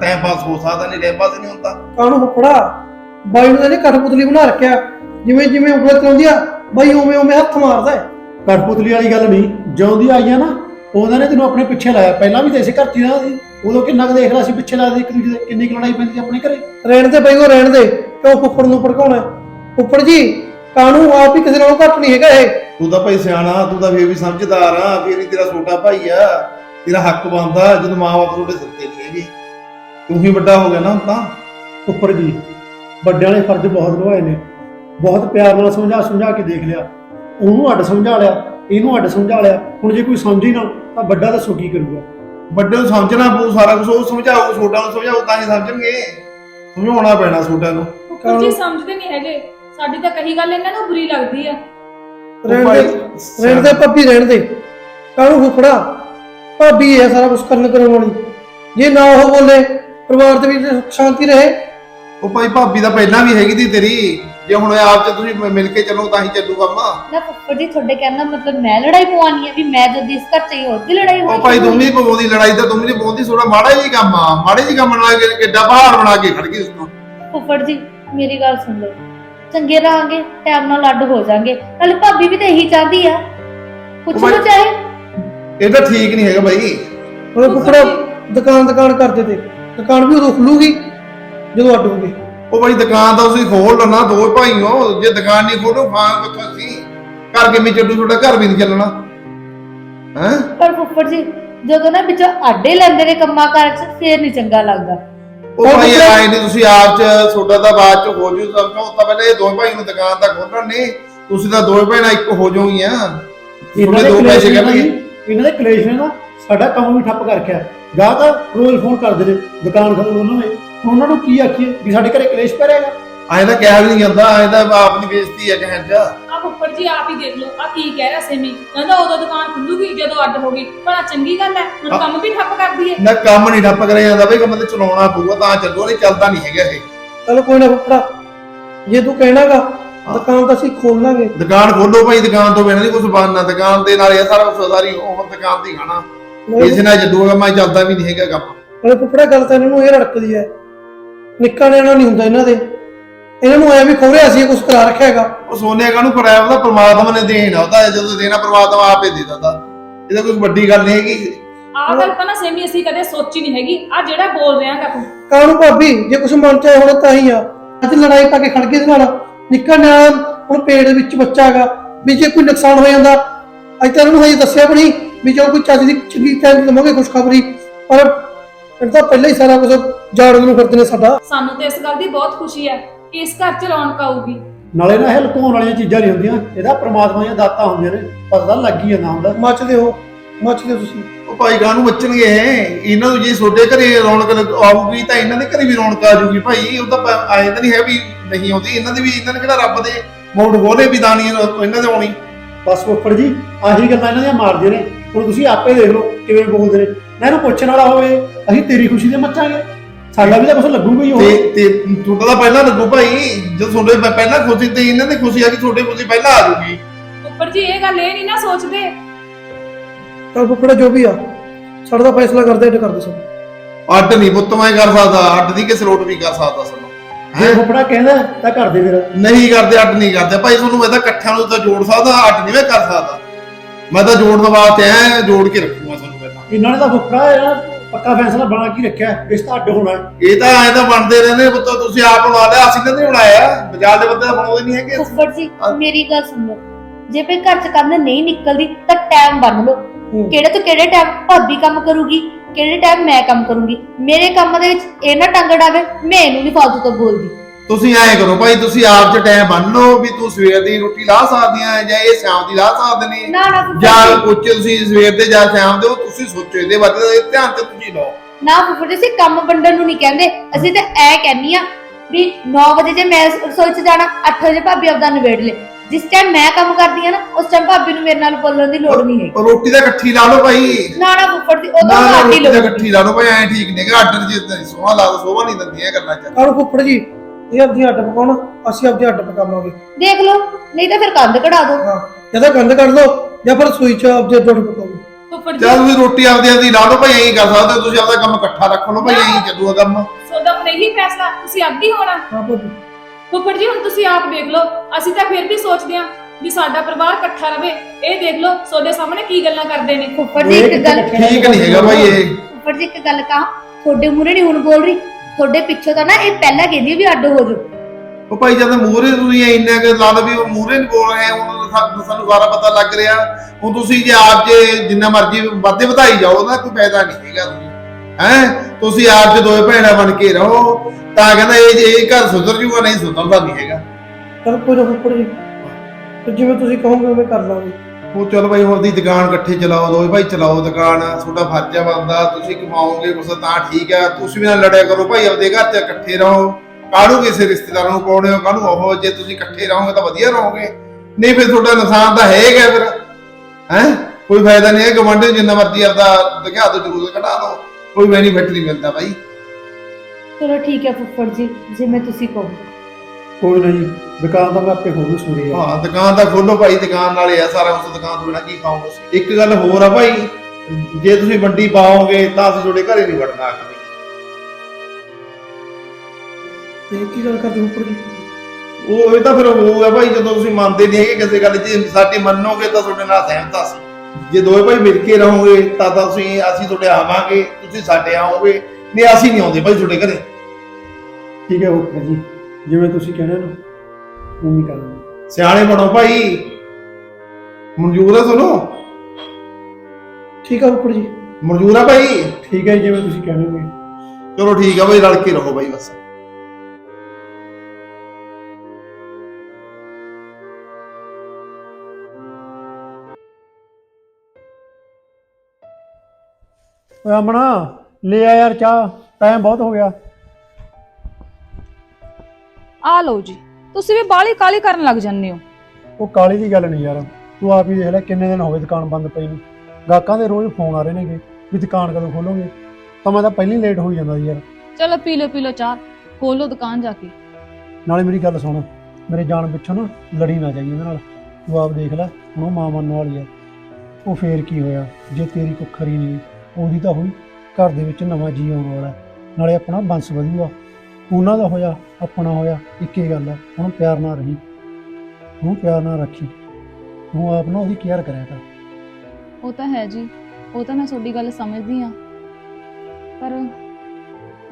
ਟਾਈਮ ਪਾਸ ਹੋ ਸਕਦਾ ਨਹੀਂ ਟਾਈਮ ਪਾਸ ਨਹੀਂ ਹੁੰਦਾ। ਕਾਹਨੂੰ ਫੁੱਫੜਾ? ਬਾਈ ਨੂੰ ਇਹਨੇ ਕਠਪੁਤਲੀ ਬਣਾ ਰੱਖਿਆ। ਜਿਵੇਂ ਜਿਵੇਂ ਉਂਗਲ ਚਲਾਉਂਦੀ ਆ ਬਾਈ ਉਵੇਂ ਉਵੇਂ ਹੱਥ ਮਾਰਦਾ ਹੈ। ਕਠਪੁਤਲੀ ਵਾਲੀ ਗੱਲ ਨਹੀਂ ਜਦੋਂ ਦੀ ਆਈ ਆ ਨਾ ਉਹਨਾਂ ਨੇ ਤੈਨੂੰ ਆਪਣੇ ਪਿੱਛੇ ਲਾਇਆ। ਪਹਿਲਾਂ ਵੀ ਤੇ ਇਸੇ ਘਰ 'ਚ ਸੀ। ਉਦੋਂ ਕਿੰਨਾ ਕੁ ਦੇਖ ਲਿਆ ਸੀ ਪਿੱਛੇ ਲੱਗਦੇ ਇੱਕ ਦੂਜੇ ਦੇ ਕਿੰਨੀ ਕੁ ਲੜਾਈ ਪੈਂਦੀ ਸੀ ਆਪਣੇ ਘਰੇ। ਰਹਿਣ ਦੇ ਬਾਈ ਉਹ ਰਹਿਣ ਦੇ। ਕਿਉਂ ਫੁੱਫੜ ਨੂੰ ਭੜਕਾਉਣਾ? ਫੁੱਫੜ ਜੀ ਕਾਹਨੂੰ? ਆਪ ਹੀ ਕਿਸੇ ਨਾਲੋਂ ਘੱਟ ਨਹੀਂ ਹੈਗਾ ਇਹ। ਤੂੰ ਤਾਂ ਭਾਈ ਸਿਆਣਾ ਤੂੰ ਤਾਂ ਫੇਰ ਵੀ ਸਮਝਦਾਰ ਆ ਫੇਰ ਵੀ ਤੇਰਾ ਛੋਟਾ ਭਾਈ ਆ। ਤੇਰਾ ਹੱਕ ਬਣਦਾ ਜਦੋਂ ਮਾਂ-ਬਾਪ ਤੁਹਾਡੇ ਸਿਰ ਤੇ ਨਹੀਂ ਹੈਗੇ। ਤੂੰ ਹੀ ਵੱਡਾ ਹੋ ਗਿਆ ਨਾ ਹੁਣ ਤਾਂ। ਉੱਪਰ ਜੀ ਵੱਡਿਆਂ ਨੇ ਫਰਜ਼ ਬਹੁਤ ਨਿਭਾਏ ਨੇ। ਬਹੁਤ ਪਿਆਰ ਨਾਲ ਸਮਝਾ ਸਮਝਾ ਕੇ ਦੇਖ ਲਿਆ। ਉਹਨੂੰ ਅੱਡ ਸਮਝਾ ਲਿਆ ਇਹਨੂੰ ਅੱਡ ਸਮਝਾ ਲਿਆ। ਹੁਣ ਜੇ ਕੋਈ ਸਮਝੀ ਨਾ ਤਾਂ ਵੱਡਾ ਦੱਸੋ ਕੀ ਕਰੂਗਾ। ਵੱਡੇ ਨੂੰ ਸਮਝਣਾ ਪਊ ਸਾਰਾ ਕੁਝ ਉਹ ਸਮਝਾਓ ਛੋਟਾ ਨੂੰ ਸਮਝਾਓ ਤਾਂ ਹੀ ਸਮਝਣਗੇ। ਸਮਝਾਉਣਾ ਪੈਣਾ ਛੋਟਾ ਨੂੰ। ਜੀ ਸਮਝਦੇ ਨਹੀਂ ਹੈਗੇ। ਸਾਡੀ ਤਾਂ ਕਹੀ ਗੱਲ ਇਹਨਾਂ ਨੂੰ ਬੁਰੀ ਲੱਗਦੀ ਆ। ਰਹਿਣ ਦੇ ਰਹਿਣ ਦੇ ਭਾਬੀ ਰਹਿਣ ਦੇ। ਕਾਹਨੂੰ ਫੁੱਫੜਾ? ਭਾਬੀ ਹੈ ਸਾਰਾ ਕੁਝ ਕਰਨ ਵਾਲੀ। ਜੇ ਨਾ ਉਹ ਬੋਲੇ ਪਰਿਵਾਰ ਦੇ ਵਿੱਚ ਸੁੱਖ ਸ਼ਾਂਤੀ ਰਹੇ। ਉਹ ਭਾਈ ਭਾਬੀ ਤਾਂ ਪਹਿਲਾਂ ਵੀ ਹੈਗੀ ਸੀ ਤੇਰੀ। ਜੇ ਹੁਣ ਆਪ ਚ ਤੁਸੀਂ ਮਿਲ ਕੇ ਚੱਲੋ ਤਾਂ ਹੀ ਚੱਲੂ ਕੰਮ ਨਾ ਫੁੱਫੜ ਜੀ ਤੁਹਾਡੇ ਕਹਿਣ ਦਾ ਮਤਲਬ ਮੈਂ ਲੜਾਈ ਪਵਾਉਣੀ ਆ ਵੀ ਮੈਂ ਜਦ ਇਸ ਘਰ ਚ ਹੀ ਉਹਦੀ ਲੜਾਈ ਉਹ ਭਾਈ ਤੂੰ ਵੀ ਪਵਾਉਂਦੀ ਲੜਾਈ ਤਾਂ ਤੂੰ ਵੀ ਪਵਾਉਂਦੀ ਥੋੜਾ ਮਾੜਾ ਹੀ ਕੰਮ ਆ। ਮਾੜੇ ਜੀ ਕੰਮ ਨਾਲ ਕਿ ਕਿੱਡਾ ਪਹਾੜ ਬਣਾ ਕੇ ਖੜ ਗਈ ਉਸ ਤੋਂ ਫੁੱਫੜ ਜੀ ਮੇਰੀ ਗੱਲ ਸੁਣ ਲਓ। ਚੰਗੇ ਰਹਾਂਗੇ ਟਾਈਮ ਨਾਲ ਅੱਡ ਹੋ ਜਾਾਂਗੇ। ਨਾਲੇ ਭਾਬੀ ਵੀ ਤਾਂ ਇਹੀ ਚਾਹਦੀ ਆ। ਪੁੱਛ ਉਹ ਲਓ ਭਾਈ- ਚਾਹੇ। ਇਹ ਤਾਂ ਠੀਕ ਨਹੀਂ ਹੈਗਾ ਭਾਈ। ਉਹ ਫੁੱਫੜਾ ਦੁਕਾਨ ਦੁਕਾਨ ਕਰਦੇ ਤੇ। ਦੁਕਾਨ ਵੀ ਉਦੋਂ ਖੁੱਲੂਗੀ ਜਦੋਂ ਅੱਡ ਹੋਗੇ ਉਹ ਭਾਈ ਦੁਕਾਨ ਤਾਂ ਤੁਸੀਂ ਖੋਲ ਲਓ ਨਾ ਦੋ ਭਾਈ ਹੋ ਜੇ ਦੁਕਾਨ ਨਹੀਂ ਖੋਲੋ ਖਾਂ ਕਿੱਥੋਂ ਸੀ? ਘਰ ਕਿਵੇਂ ਚੱਲੂ ਤੁਹਾਡਾ ਘਰ ਵੀ ਨਹੀਂ ਚੱਲਣਾ। ਹੈ? ਪਰ ਫੁੱਫੜ ਜੀ ਜਦੋਂ ਨਾ ਵਿੱਚੋਂ ਆਡੇ ਲੈਂਦੇ ਨੇ ਕੰਮਾਂ ਕਾਰ ਚ ਫੇਰ ਨਹੀਂ ਚੰਗਾ ਲੱਗਦਾ। ਉਹ ਭਾਈ ਆਏ ਨਹੀਂ ਤੁਸੀਂ ਆਪ ਚ ਤੁਹਾਡਾ ਤਾਂ ਬਾਅਦ ਚ ਹੋ ਜੂ ਸਮਝੋ ਤਾਂ ਪਹਿਲੇ ਦੋ ਭਾਈ ਨੂੰ ਦੁਕਾਨ ਤਾਂ ਖੋਲਣ ਨਹੀਂ ਤੁਸੀਂ ਤਾਂ ਦੋ ਭੈਣਾਂ ਇੱਕ ਹੋ ਜਾਓਗੀਆਂ ਇਹਨਾਂ ਦੇ ਦੋ ਪੈਸੇ ਕਰਨਗੇ। ਜੀ, ਇਹਨਾਂ ਦੇ ਕਲੇਸ਼ ਨੇ ਨਾ ਸਾਡਾ ਕੰਮ ਵੀ ਠੱਪ ਕਰ ਰੱਖਿਆ ਗਾਹ ਤਾਂ ਰੋਜ਼ ਫੋਨ ਕਰਦੇ ਨੇ ਦੁਕਾਨ ਖਤਮ ਉਹਨਾਂ ਨੇ ਹੁਣ ਉਹਨਾਂ ਨੂੰ ਕੀ ਆਖੀਏ ਵੀ ਸਾਡੇ ਘਰੇ ਕਲੇਸ਼ ਪੈ ਰਿਹਾਗਾ ਐਂ ਤਾਂ ਕਿਹਾ ਵੀ ਨਹੀਂ ਜਾਂਦਾ ਐਂ ਤਾਂ ਆਪ ਦੀ ਬੇਇੱਜ਼ਤੀ ਹੈ ਕਹਿਣ ਚ। ਆ ਫੁੱਫੜ ਜੀ ਆਪ ਹੀ ਦੇਖ ਲਓ ਆ ਕੀ ਕਹਿ ਰਿਹਾ ਸੇਮੀ। ਕਹਿੰਦਾ ਉਦੋਂ ਦੁਕਾਨ ਖੁੱਲੂਗੀ ਜਦੋਂ ਅੱਡ ਹੋਗੀ ਪਰ ਚੰਗੀ ਗੱਲ ਹੈ ਹੁਣ ਕੰਮ ਵੀ ਠੱਪ ਕਰਦੀ ਹੈ। ਨਾ ਕੰਮ ਨਹੀਂ ਠੱਪ ਕਰਿਆ ਜਾਂਦਾ ਬਈ ਕੰਮ ਤੇ ਚਲਾਉਣਾ ਪਊਗਾ ਤਾਂ ਚੱਲੋ ਨਹੀਂ ਚੱਲਦਾ ਨਹੀਂ ਹੈਗਾ ਇਹ। ਚਲ ਕੋਈ ਨਾ ਫੁੱਫੜਾ ਜੇ ਤੂੰ ਕਹਿਣਾਗਾ ਦੁਕਾਨ ਤਾਂ ਅਸੀਂ ਖੋਲ ਲਾਂਗੇ। ਦੁਕਾਨ ਖੋਲੋ ਭਾਈ ਦੁਕਾਨ ਤੋਂ ਬਿਨਾਂ ਨਹੀਂ ਕੁਝ ਬਣਨਾ। ਦੁਕਾਨ ਦੇ ਨਾਲ ਇਹ ਸਾਰਾ ਕੁਛ ਸਾਰੀ ਉਮਰ ਦੁਕਾਨ ਦੀ ਖਾਣਾ। ਇਸ ਨਾਲ ਜੱਦੂਗਾ ਮੈਂ ਚੱਲਦਾ ਵੀ ਨਹੀਂ ਹੈਗਾ ਕੰਮ। ਨਾਲੇ ਫੁੱਫੜਾ ਗੱਲ ਤਾਂ ਇਹਨਾਂ ਨੂੰ ਇਹ ਰੜਕਦੀ ਹੈ। ਨਿੱਕਾ ਨਿਆਣਾ ਨਹੀਂ ਹੁੰਦਾ ਇਹਨਾਂ ਦੇ। ਇਹਨਾਂ ਨੂੰ ਐ ਵੀ ਖੋਰਿਆ ਸੀ ਕੁਝ ਕਰਾ ਰੱਖਿਆ ਹੈਗਾ। ਉਹ ਸੋਨੇ ਕਾ ਨੂੰ ਕਰਾਇਆ ਉਹਦਾ ਪ੍ਰਮਾਤਮਾ ਨੇ ਦੇਣ ਆ ਉਹਦਾ ਜਦੋਂ ਦੇਣਾ ਪ੍ਰਮਾਤਮਾ ਆਪੇ ਦੇ ਦਿੰਦਾ। ਇਹਦਾ ਕੋਈ ਵੱਡੀ ਗੱਲ ਨਹੀਂ ਹੈਗੀ। ਆਹ ਗੱਲ ਤਾਂ ਨਾ ਸੇਮੀ ਅਸੀਂ ਕਦੇ ਸੋਚੀ ਨਹੀਂ ਹੈਗੀ। ਆ ਜਿਹੜਾ ਬੋਲ ਰਿਹਾ ਗਾ ਤੂੰ। ਕਾਹਨੂੰ ਭਾਬੀ? ਜੇ ਕੁਝ ਮਨ ਚ ਆਇਆ ਹੋਣਾ ਤਾਂ ਹੀ ਆ। ਅੱਜ ਲੜਾਈ ਪਾ ਕੇ ਖੜ ਗਏ ਇਹਦੇ ਨਾਲ। ਨਿੱਕਾ ਨਿਆਣਾ ਹੁਣ ਪੇਟ ਵਿੱਚ ਬੱਚਾ ਹੈਗਾ। ਵੀ ਜੇ ਕੋਈ ਨੁਕਸਾਨ ਹੋ ਜਾਂਦਾ ਅੱਜ ਤਾਂ ਇਹਨਾਂ ਨੂੰ ਹਜੇ ਦੱਸਿਆ ਵੀ ਨਹੀਂ ਵੀ ਜੋ ਕੋਈ ਚੱਜ ਦੀ ਚੰਗੀ ਟਾਈਮ ਦਵਾਂਗੇ ਖੁਸ਼ਖਬਰੀ। ਪਰ ਇਹ ਤਾਂ ਪਹਿਲਾਂ ਹੀ ਸਾਰਾ ਕੁਝ ਜਾੜੂ ਨੂੰ ਕਰਦੇ ਨੇ ਸਾਡਾ। ਸਾਨੂੰ ਤੇ ਇਸ ਗੱਲ ਦੀ ਬਹੁਤ ਖੁਸ਼ੀ ਹੈ ਕਿ ਇਸ ਘਰ 'ਚ ਰੌਣਕ ਆਊਗੀ। ਨਾਲੇ ਨਾ ਇਹ ਲੁਕਾਉਣ ਵਾਲੀਆਂ ਚੀਜ਼ਾਂ ਨਹੀਂ ਹੁੰਦੀਆਂ ਇਹਦਾ ਪ੍ਰਮਾਤਮਾ ਦੀਆਂ ਦਾਤਾਂ ਹੁੰਦੀਆਂ ਨੇ ਪਤਾ ਲੱਗ ਹੀ ਜਾਂਦਾ ਹੁੰਦਾ। ਮੱਚਦੇ ਹੋ ਮੱਚਦੇ ਤੁਸੀਂ। ਉਹ ਭਾਈ ਗਾਂ ਨੂੰ ਬੱਚਣਗੇ ਇਹ ਇਹਨਾਂ ਨੂੰ ਜੇ ਤੁਹਾਡੇ ਘਰੇ ਰੌਣਕ ਲੱਗ- ਆਊਗੀ ਤਾਂ ਇਹਨਾਂ ਦੇ ਘਰੇ ਵੀ ਰੌਣਕ ਆ ਜਾਊਗੀ ਭਾਈ। ਉਹ ਤਾਂ ਪ- ਆਏ ਤਾਂ ਨਹੀਂ ਹੈ ਵੀ ਨਹੀਂ ਆਉਂਦੀ ਇਹਨਾਂ ਦੇ ਵੀ ਇਹਨਾਂ ਨੇ ਕਿਹੜਾ ਰੱਬ ਦੇ ਮੋੜ ਗੋਲੇ ਵੀ ਦਾਣੀ ਇਹਨਾਂ ਦੇ ਆਉਣੀ। ਬਸ ਫੁੱਫੜ ਜੀ ਆਹੀ ਗੱਲਾਂ ਇਹਨਾਂ ਦੀਆਂ ਮਾਰਦੇ ਨੇ। ਹੁਣ ਤੁਸੀਂ ਆਪੇ ਦੇਖ ਲਓ ਕਿਵੇਂ ਬੋਲਦੇ ਨੇ। ਨਾ ਇਹਨੂੰ ਪੁੱਛਣ ਵਾਲਾ ਹੋਵੇ ਅਸੀਂ ਤੇਰੀ ਖੁਸ਼ੀ ਦੇ ਮੱਚਾਂਗੇ। ਸਾਡਾ ਵੀ ਤਾਂ ਕੁਝ ਲੱਗੂਗਾ ਹੀ ਉਹ ਤੇ ਤੇ ਤੁਹਾਡਾ ਤਾਂ ਪਹਿਲਾਂ ਲੱਗੂ ਭਾਈ ਜਦੋਂ ਤੁਹਾਡੇ ਪ- ਪਹਿਲਾਂ ਖੁਸ਼ੀ ਤੇ ਇਹਨਾਂ ਦੀ ਖੁਸ਼ੀ ਆ ਕਿ ਤੁਹਾਡੇ ਖੁਸ਼ੀ ਪਹਿਲਾਂ ਆ ਜਾਊਗੀ ਉੱਪਰ ਜੀ ਇਹ ਗੱਲ ਇਹ ਨਹੀਂ ਨਾ ਸੋਚਦੇ। ਤਾਂ ਫੁੱਫੜਾ ਜੋ ਵੀ ਆ ਸਾਡਾ ਤਾਂ ਫੈਸਲਾ ਕਰਦੇ ਅੱਡ ਕਰਦੇ ਸਭ। ਅੱਡ ਨਹੀਂ ਪੁੱਤ ਮੈਂ ਕਰ ਸਕਦਾ ਅੱਡ ਦੀ ਕਿਸ ਲੋਟ ਵੀ ਕਰ ਸਕਦਾ ਜੇ ਫੁੱਫੜਾ ਕਹਿੰਦਾ ਤਾਂ ਕਰ ਦੇ ਫਿਰ। ਨਹੀਂ ਕਰਦੇ ਅੱਡ ਨਹੀਂ ਕਰਦੇ। ਭਾਈ ਤੁਹਾਨੂੰ ਮੈਂ ਤਾਂ ਇਕੱਠਿਆਂ ਨੂੰ ਤਾਂ ਜੋੜ ਸਕਦਾ ਅੱਡ ਨਹੀਂ ਮੈਂ ਕਰ ਸਕਦਾ। ਮੈਂ ਤਾਂ ਜੋੜਨ ਵਾਸਤੇ ਐ ਜੋੜ ਕੇ ਰੱਖੂਗਾ ਤੁਹਾਨੂੰ ਪਹਿਲਾਂ। ਇਹਨਾਂ ਨੇ ਤਾਂ ਫੁੱਫੜਾ ਜਿਹੜਾ ਪੱਕਾ ਫੈਸਲਾ ਬਣਾ ਕੇ ਰੱਖਿਆ ਇਸ ਤਾਂ ਅੱਡ ਹੋਣਾ। ਇਹ ਤਾਂ ਐ ਤਾਂ ਬਣਦੇ ਰਹਿੰਦੇ ਪੁੱਤ ਤੁਸੀਂ ਆਪ ਬਣਾ ਲਿਆ ਅਸੀਂ ਤਾਂ ਨਹੀਂ ਬਣਾਇਆ? ਬਾਜ਼ਾਰ ਦੇ ਬੰਦੇ ਤਾਂ ਬਣਾਉਂਦੇ ਨਹੀਂ ਹੈਗੇ। ਫੁੱਫੜ ਜੀ ਮੇਰੀ ਗੱਲ ਸੁਣ। ਜੇ ਭਈ ਘਰ ਚ ਕੰਧ ਨਹੀਂ ਨਿਕਲਦੀ ਤਾਂ ਟਾਈਮ ਬੰਨ ਲਓ। ਕਿਹੜੇ ਤੋਂ ਕਿਹੜੇ ਟਾਈਮ ਭਾਬੀ ਕੰਮ ਕਰੂਗੀ? ਕਿਹੜੇ ਟਾਈਮ ਮੈਂ ਕੰਮ ਕਰੂੰਗੀ? ਮੇਰੇ ਕੰਮ ਦੇ ਵਿੱਚ ਇਹ ਨਾ ਟੰਗ ਡਾਵੇ ਮੈਂ ਇਹਨੂੰ ਨਹੀਂ ਫਾਲਤੂ ਤੋਂ ਬੋਲਦੀ। ਤੁਸੀਂ ਐਂ ਕਰੋ ਭਾਈ ਤੁਸੀਂ ਆਪ ਚ ਟਾਈਮ ਬੰਨ ਲਓ ਵੀ ਤੂੰ ਸਵੇਰ ਦੀ ਰੋਟੀ ਲਾ ਸਕਦੀਆਂ ਜਾਂ ਇਹ ਸ਼ਾਮ ਦੀ ਲਾ ਸਕਦੇ ਨੇ। ਨਾ ਨਾ ਫੁੱਫੜ ਜਾਂ ਜੀ। ਕੁਝ ਤੁਸੀਂ ਸਵੇਰ ਦੇ ਜਾਂ ਸ਼ਾਮ ਦੇ ਉਹ ਤੁਸੀਂ ਸੋਚੋ ਇਹਦੇ ਬਾਰੇ ਇਹ ਧਿਆਨ ਤੇ ਤੁਸੀਂ ਲਾਓ। ਨਾ ਫੁੱਫੜ ਜੀ ਅਸੀਂ ਕੰਮ ਵੰਡਣ ਨੂੰ ਨਹੀਂ ਕਹਿੰਦੇ। ਅਸੀਂ ਤਾਂ ਐ ਕਹਿੰਨੀ ਆ ਵੀ 9 ਵਜੇ ਜੇ ਮੈਂ ਰਸੋਈ 'ਚ ਜਾਣਾ 8 ਵਜੇ ਭਾਬੀ ਆਪਦਾ ਨਿਬੇੜ ਲੇ। ਜਿਸ ਟਾਈਮ ਮੈਂ ਕੰਮ ਕਰਦੀ ਆ ਨਾ ਉਸ ਟਾਈਮ ਭਾਬੀ ਨੂੰ ਮੇਰੇ ਨਾਲ ਬੋਲਣ ਦੀ ਲੋੜ ਨਹੀਂ ਹੈ ਰੋਟੀ ਤਾਂ ਇਕੱਠੀ ਲਾ ਲਓ ਭਾਈ। ਨਾ ਨਾ ਫੁੱਫੜ ਜੀ ਉਹ ਨਾ ਤਾਂ ਨਾ ਸਾਡੀ ਰੋਟੀ ਤਾਂ ਲੋੜ ਇਕੱਠੀ ਲਾ ਲਓ ਭਾਈ ਐਂ ਠੀਕ ਨਹੀਂਗਾ ਆਰਡਰ ਜੇ ਸੋਹਾ ਲਾ ਦੋ ਸੋਹਾ ਨਹੀਂ ਦਿੰਦੀਆਂ ਗੱਲਾਂ ਚ। ਕਾਹਨੂੰ ਫੁੱਫੜ ਜੀ ਇਹ ਆਪਦੀ ਅੱਡ ਪਕਾਉਣ ਅਸੀਂ ਆਪਦੀ ਅੱਡ ਪਕਾਵਾਂਗੇ। ਦੇਖ ਲਓ ਨਹੀਂ ਤਾਂ ਫਿਰ ਕੰਧ ਕਢਾ ਦਿਓ ਹਾਂ ਜਾਂ ਤਾਂ ਗੰਦ ਕੱਢ ਲਓ ਜਾਂ ਫਿਰ ਸੂਈ ਚ ਆਪਦੇ ਅੱਡ ਪਕਾਓ। ਉੱਪਰ ਜੀ। ਜਦ ਤੁਸੀਂ ਰੋਟੀ ਆਪਦੀ ਆਪਦੀ ਲਾ ਲਓ ਭਾਈ ਐਂ ਕਰ ਸਕਦੇ ਹੋ, ਤੁਸੀਂ ਆਪਦਾ ਕੰਮ ਇਕੱਠਾ ਰੱਖ ਲਓ ਭਾਈ ਐਂ ਚੱਲੂਗਾ ਕੰਮ। ਸੋਦਾ ਹੁਣ ਇਹੀ ਫੈਸਲਾ ਤੁਸੀਂ ਅੱਧੀ ਹੋਣਾ। ਹਾਂ ਭਾਬੀ। ਉੱਪਰ ਜੀ ਹੁਣ ਤੁਸੀਂ ਆਪ ਦੇਖ ਲਓ। ਅਸੀਂ ਤਾਂ ਫਿਰ ਵੀ ਸੋਚਦੇ ਹਾਂ ਵੀ ਸਾਡਾ ਪਰਿਵਾਰ ਇਕੱਠਾ ਰਵੇ। ਇਹ ਦੇਖ ਲਓ ਸੋਦੇ ਸਾਹਮਣੇ ਕੀ ਗੱਲਾਂ ਕਰਦੇ ਨੇ। ਫੁੱਫੜ ਜੀ ਇੱਕ ਗੱਲ ਠੀਕ ਨਹੀਂ ਹੈਗਾ ਭਾਈ ਇਹ। ਫੁੱਫੜ ਜੀ ਇੱਕ ਗੱਲ ਕਹਾਂ? ਤੁਹਾਡੇ ਮੂਹਰੇ ਨਹੀਂ ਹੁਣ ਬੋਲ ਰਹੀ। ਤੁਹਾਡੇ ਪਿੱਛੋਂ ਤਾਂ ਨਾ ਇਹ ਪਹਿਲਾਂ ਕਹਿੰਦੀ ਵੀ ਅੱਡ ਹੋ ਜਾਓ। ਉਹ ਭਾਈ ਜਦ ਮੂਹਰੇ ਤੁਸੀਂ ਇੰਨਾ ਕਿ ਲਾ ਲਓ ਵੀ ਉਹ ਮੂਹਰੇ ਨਹੀਂ ਬੋਲ ਰਹੇ ਹੁਣ ਸਾਨੂੰ ਸਾਨੂੰ ਸਾਰਾ ਪਤਾ ਲੱਗ ਰਿਹਾ। ਹੁਣ ਤੁਸੀਂ ਜੇ ਆਪ ਜੇ ਜਿੰਨਾ ਮਰਜ਼ੀ ਵਾਧੇ ਵਧਾਈ ਜਾਓ ਉਹਦਾ ਕੋਈ ਫਾਇਦਾ ਨਹੀਂ ਹੈਗਾ। ਹੈ? ਤੁਸੀਂ ਆਪ ਜੇ ਦੋਵੇਂ ਭੈਣਾਂ ਬਣ ਕੇ ਰਹੋ ਤਾਂ ਕਹਿੰਦਾ ਇਹ ਇਹ ਘਰ ਸੁਧਰ ਜੂਗਾ ਨਹੀਂ ਸੁਧਰਦਾ ਨਹੀਂ ਹੈਗਾ। ਚਲ ਕੋਈ ਨਾ ਫੁੱਫੜ ਜੀ ਤੇ ਜਿਵੇਂ ਤੁਸੀਂ ਕਹੋਗੇ ਉਵੇਂ ਕਰ ਲਾਂਗੇ। ਉਹ ਚਲ ਭਾਈ ਹੁਣ ਦੀ ਦੁਕਾਨ ਇਕੱਠੇ ਚਲਾਓ ਦੋਵੇਂ ਭਾਈ ਚਲਾਓ ਦੁਕਾਨ ਤੁਹਾਡਾ ਫਰਜ਼ ਆ ਬੰਦਾ ਤੁਸੀਂ ਕਮਾਓਗੇ ਕੁਛ ਤਾਂ ਠੀਕ ਆ। ਤੁਸੀਂ ਵੀ ਨਾ ਲੜਿਆ ਕਰੋ ਭਾਈ ਆਪਦੇ ਘਰ 'ਚ ਇਕੱਠੇ ਰਹੋ। ਕਾਹਨੂੰ ਕਿਸੇ ਰਿਸ਼ਤੇਦਾਰਾਂ ਨੂੰ ਪਾਉਣੇ ਹੋ ਕਾਹਨੂੰ ਉਹ ਜੇ ਤੁਸੀਂ ਇਕੱਠੇ ਰਹੋਗੇ ਤਾਂ ਵਧੀਆ ਰਹੋਗੇ। ਨਹੀਂ ਫਿਰ ਤੁਹਾਡਾ ਨੁਕਸਾਨ ਤਾਂ ਹੈਗਾ ਫਿਰ। ਹੈ? ਕੋਈ ਫਾਇਦਾ ਨਹੀਂ ਹੈ ਗਵੰਡੇ ਜਿੰਨਾ ਮਰਜ਼ੀ ਆਪਦਾ ਦਿਖਾ ਦੋ ਜਰੂਰ ਕਢਾ ਲਓ ਕੋਈ ਬੈਨੀਫਿਟ ਨਹੀਂ ਮਿਲਦਾ ਭਾਈ ਚਲੋ ਠੀਕ ਹੈ ਫੁੱਫੜ ਜੀ ਜਿਵੇਂ ਤੁਸੀਂ ਕਹੋ। ਕੋਈ ਨਹੀਂ ਦੁਕਾਨ ਤਾਂ ਮੈਂ ਆਪੇ ਖੋਲੂ ਸੂਰੀ ਆ ਹਾਂ ਦੁਕਾਨ ਤਾਂ ਖੋਲੋ ਭਾਈ ਦੁਕਾਨ ਨਾਲੇ ਆ ਸਾਰਾ ਕੁਝ ਦੁਕਾਨ ਤੋਂ ਬਿਨਾ ਕੀ ਖਾਓਗੇ ਤੁਸੀਂ? ਇੱਕ ਗੱਲ ਹੋਰ ਆ ਭਾਈ ਜੇ ਤੁਸੀਂ ਮੰਡੀ ਪਾਓਗੇ ਤਾਂ ਅਸੀਂ ਤੁਹਾਡੇ ਘਰੇ ਨਹੀਂ ਵੜਨਾ ਆ ਕੇ ਇਹ ਕੀ ਗੱਲ ਕਰਦੇ ਫੁੱਫੜ ਜੀ? ਉਹ ਇਹ ਤਾਂ ਫਿਰ ਹੋਊਗਾ ਭਾਈ ਜਦੋਂ ਤੁਸੀਂ ਮੰਨਦੇ ਨਹੀਂ ਹੈਗੇ ਕਿਸੇ ਗੱਲ 'ਚ ਸਾਡੀ ਮੰਨੋਗੇ ਤਾਂ ਤੁਹਾਡੇ ਨਾਲ ਸਹਿਮਤ ਆ ਅਸੀਂ। ਜੇ ਦੋਵੇਂ ਭਾਈ ਮਿਲ ਕੇ ਰਹੋਗੇ ਤਾਂ ਤਾਂ ਤੁਸੀਂ ਅਸੀਂ ਤੁਹਾਡੇ ਆਵਾਂਗੇ ਤੁਸੀਂ ਸਾਡੇ ਆਓਗੇ। ਨਹੀਂ ਅਸੀਂ ਨਹੀਂ ਆਉਂਦੇ ਭਾਈ ਤੁਹਾਡੇ ਘਰੇ। ਠੀਕ ਹੈ ਫੁੱਫੜ ਜੀ। ਜਿਵੇਂ ਤੁਸੀਂ ਕਹਿੰਦੇ ਨਾ ਉਵੇਂ ਕਰ ਲਾਂਗੇ ਸਿਆਣੇ ਬਣੋ ਭਾਈ। ਮਨਜ਼ੂਰ ਹੈ ਤੁਹਾਨੂੰ? ਠੀਕ ਆ ਫੁੱਫੜ ਜੀ। ਮਨਜ਼ੂਰ ਆ ਭਾਈ? ਠੀਕ ਹੈ ਜਿਵੇਂ ਤੁਸੀਂ ਕਹਿੰਦੇ ਹੋ। ਚਲੋ ਠੀਕ ਆ ਭਾਈ ਰਲ ਕੇ ਰਹੋ ਭਾਈ ਬਸ। ਓਏ ਅਮਣਾ ਲੈ ਆ ਯਾਰ ਚਾਹ ਟਾਈਮ ਬਹੁਤ ਹੋ ਗਿਆ। ਆ ਲਓ ਜੀ ਤੁਸੀਂ ਵੀ ਬਾਲੀ ਕਾਲੀ ਕਰਨ ਲੱਗ ਜਾਂਦੇ ਹੋ। ਉਹ ਕਾਲੀ ਦੀ ਗੱਲ ਨਹੀਂ ਯਾਰ ਤੂੰ ਆਪ ਹੀ ਦੇਖ ਲੈ ਕਿੰਨੇ ਦਿਨ ਹੋ ਗਏ ਦੁਕਾਨ ਬੰਦ ਪਈ ਨੂੰ। ਗਾਹਕਾਂ ਦੇ ਰੋਜ਼ ਫੋਨ ਆ ਰਹੇ ਨੇਗੇ ਵੀ ਦੁਕਾਨ ਕਦੋਂ ਖੋਲੋਗੇ। ਤਾਂ ਮੈਂ ਤਾਂ ਪਹਿਲਾਂ ਹੀ ਲੇਟ ਹੋਈ ਜਾਂਦਾ ਸੀ ਯਾਰ। ਚਲੋ ਪੀ ਲਓ ਪੀ ਲਓ ਚਾਹ ਖੋਲੋ ਦੁਕਾਨ ਜਾ ਕੇ। ਨਾਲੇ ਮੇਰੀ ਗੱਲ ਸੁਣ ਮੇਰੇ ਜਾਣ ਪਿੱਛੋਂ ਨਾ ਲੜੀ ਨਾ ਜਾਈ ਉਹਦੇ ਨਾਲ। ਤੂੰ ਆਪ ਦੇਖ ਲੈ ਹੁਣ ਉਹ ਮਾਂ ਮੰਨਣ ਵਾਲੀ ਆ। ਉਹ ਫੇਰ ਕੀ ਹੋਇਆ ਜੇ ਤੇਰੀ ਕੁੱਖਰੀ ਨਹੀਂ। ਉਹਦੀ ਤਾਂ ਹੋਈ। ਘਰ ਦੇ ਵਿੱਚ ਨਵਾਂ ਜੀ ਆਉਣ ਵਾਲਾ ਨਾਲੇ ਆਪਣਾ ਬੰਸ ਵਧੂਗਾ ਉਹਨਾਂ ਦਾ ਹੋਇਆ, ਆਪਣਾ ਹੋਇਆ, ਇੱਕੇ ਗੱਲ ਹੈ। ਹੁਣ ਪਿਆਰ ਨਾਲ ਰਹੀ। ਉਹਨੂੰ ਪਿਆਰ ਨਾਲ ਰੱਖੀ। ਤੂੰ ਆਪ ਨਾ ਉਹਦੀ ਕੇਅਰ ਕਰਿਆ ਕਰ। ਉਹ ਤਾਂ ਹੈ ਜੀ। ਉਹ ਤਾਂ ਮੈਂ ਤੁਹਾਡੀ ਗੱਲ ਸਮਝਦੀ ਆ ਪਰ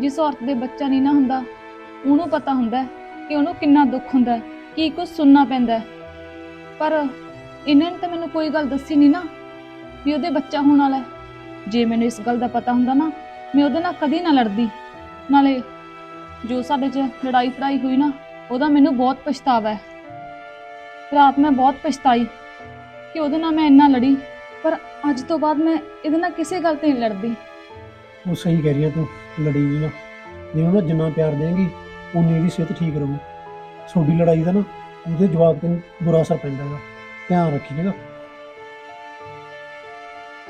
ਜਿਸ ਔਰਤ ਦੇ ਬੱਚਾ ਨਹੀਂ ਨਾ ਹੁੰਦਾ, ਉਹਨੂੰ ਪਤਾ ਹੁੰਦਾ ਕਿ ਉਹਨੂੰ ਕਿੰਨਾ ਦੁੱਖ ਹੁੰਦਾ ਕੀ ਕੁਝ ਸੁਣਨਾ ਪੈਂਦਾ ਪਰ ਇਹਨਾਂ ਨੇ ਤਾਂ ਮੈਨੂੰ ਕੋਈ ਗੱਲ ਦੱਸੀ ਨਹੀਂ ਨਾ ਵੀ ਉਹਦੇ ਬੱਚਾ ਹੋਣ ਵਾਲਾ ਹੈ। ਜੇ ਮੈਨੂੰ ਇਸ ਗੱਲ ਦਾ ਪਤਾ ਹੁੰਦਾ ਨਾ, ਮੈਂ ਉਹਦੇ ਨਾਲ ਕਦੀ ਨਾ ਲੜਦੀ। ਨਾਲੇ ਜੋ ਸਾਡੇ 'ਚ ਲੜਾਈ ਫੜਾਈ ਹੋਈ ਨਾ, ਉਹਦਾ ਮੈਨੂੰ ਬਹੁਤ ਪਛਤਾਵਾ ਹੈ। ਰਾਤ ਮੈਂ ਬਹੁਤ ਪਛਤਾਈ ਕਿ ਉਹਦੇ ਨਾਲ ਮੈਂ ਇੰਨਾ ਲੜੀ, ਪਰ ਅੱਜ ਤੋਂ ਬਾਅਦ ਮੈਂ ਇਹਦੇ ਨਾਲ ਕਿਸੇ ਗੱਲ ਤੇ ਨਹੀਂ ਲੜਦੀ। ਉਹ ਸਹੀ ਕਹਿ ਰਹੀ ਆ ਤੂੰ, ਲੜੀ ਵੀ ਨਾ। ਜੇ ਉਹਨੂੰ ਜਿੰਨਾ ਪਿਆਰ ਦੇਂਗੀ ਉਨੀ ਇਹਦੀ ਸਿਹਤ ਠੀਕ ਰਹੂ ਤੁਹਾਡੀ ਲੜਾਈ ਦਾ ਨਾ, ਉਹਦੇ ਜਵਾਬ ਤੇ ਬੁਰਾ ਅਸਰ ਪੈਂਦਾ ਹੈਗਾ। ਧਿਆਨ ਰੱਖੀ ਜਗਾ।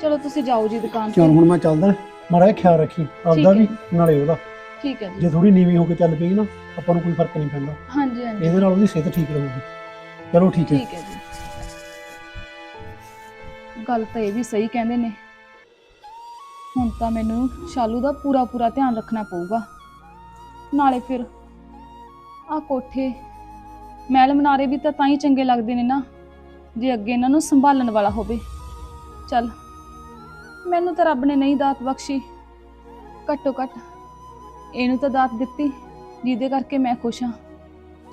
ਚਲੋ ਤੁਸੀਂ ਜਾਓ ਜੀ ਦੁਕਾਨ ਚਲ ਤੇ। ਹੁਣ ਮੈਂ ਚੱਲਦਾ ਮਾੜਾ ਜਿਹਾ ਖਿਆਲ ਰੱਖੀ ਆਪਦਾ। ਵੀ ਨਾਲੇ ਉਹਦਾ। ਠੀਕ ਹੈ ਜੀ। ਜੇ ਥੋੜੀ ਨੀਵੀਂ ਹੋ ਕੇ ਚੱਲ ਪਈ ਨਾ ਆਪਾਂ ਨੂੰ ਕੋਈ ਫ਼ਰਕ ਨਹੀਂ ਪੈਂਦਾ। ਹਾਂਜੀ ਹਾਂਜੀ। ਇਹਦੇ ਨਾਲ ਉਹਦੀ ਸਿਹਤ ਠੀਕ ਰਹੂਗੀ। ਚਲੋ ਠੀਕ ਹੈ। ਠੀਕ ਹੈ ਜੀ। ਗੱਲ ਤਾਂ ਇਹ ਵੀ ਸਹੀ ਕਹਿੰਦੇ ਨੇ। ਹੁਣ ਤਾਂ ਮੈਨੂੰ ਸ਼ਾਲੂ ਦਾ ਪੂਰਾ ਪੂਰਾ ਧਿਆਨ ਰੱਖਣਾ ਪਊਗਾ। ਨਾਲੇ ਫਿਰ ਆ ਕੋਠੇ ਮਹਿਲ ਮਨਾਰੇ ਵੀ ਤਾਂ ਤਾਂ ਹੀ ਚੰਗੇ ਲੱਗਦੇ ਨੇ ਨਾ। ਜੇ ਅੱਗੇ ਇਹਨਾਂ ਨੂੰ ਸੰਭਾਲਣ ਵਾਲਾ ਹੋਵੇ। ਚੱਲ। ਮੈਨੂੰ ਤਾਂ ਰੱਬ ਨੇ ਨਹੀਂ ਦਾਤ ਬਖਸ਼ੀ। ਘੱਟੋ ਘੱਟ ਇਹਨੂੰ ਤਾਂ ਦਾਤ ਦਿੱਤੀ, ਜਿਹਦੇ ਕਰਕੇ ਮੈਂ ਖੁਸ਼ ਹਾਂ।